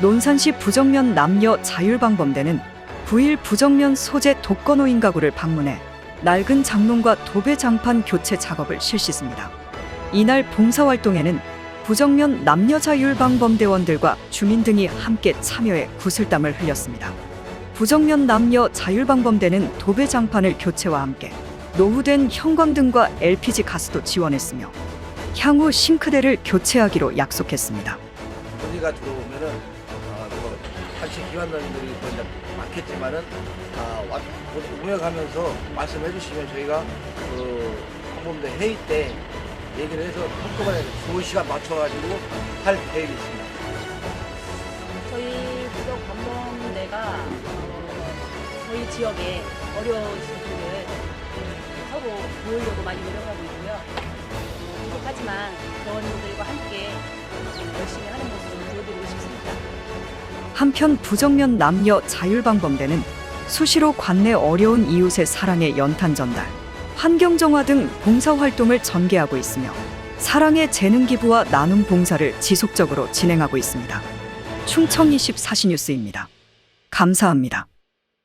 논산시 부정면 남녀 자율방범대는 9일 부정면 소재 독거노인 가구를 방문해 낡은 장롱과 도배 장판 교체 작업을 실시했습니다. 이날 봉사활동에는 부정면 남녀 자율방범대원들과 주민 등이 함께 참여해 구슬땀을 흘렸습니다. 부정면 남녀 자율방범대는 도배 장판을 교체와 함께 노후된 형광등과 LPG 가스도 지원했으며 향후 싱크대를 교체하기로 약속했습니다. 어디가 들어오면은 기관단들이 뭐 이제 많겠지만은 아, 와, 운영하면서 말씀해 주시면 저희가 그 항공대 회의 때 얘기를 해서 한꺼번에 좋은 시간 맞춰가지고 할 계획이 있습니다. 저희 부적 관범대가 어, 저희 지역에 어려우신 분을 서로 도우려고 많이 노력하고 있고요. 어, 부족하지만 대원님들과 함께 한편 부정면 남녀 자율방범대는 수시로 관내 어려운 이웃의 사랑의 연탄 전달, 환경 정화 등 봉사 활동을 전개하고 있으며 사랑의 재능 기부와 나눔 봉사를 지속적으로 진행하고 있습니다. 충청 24시 뉴스입니다. 감사합니다.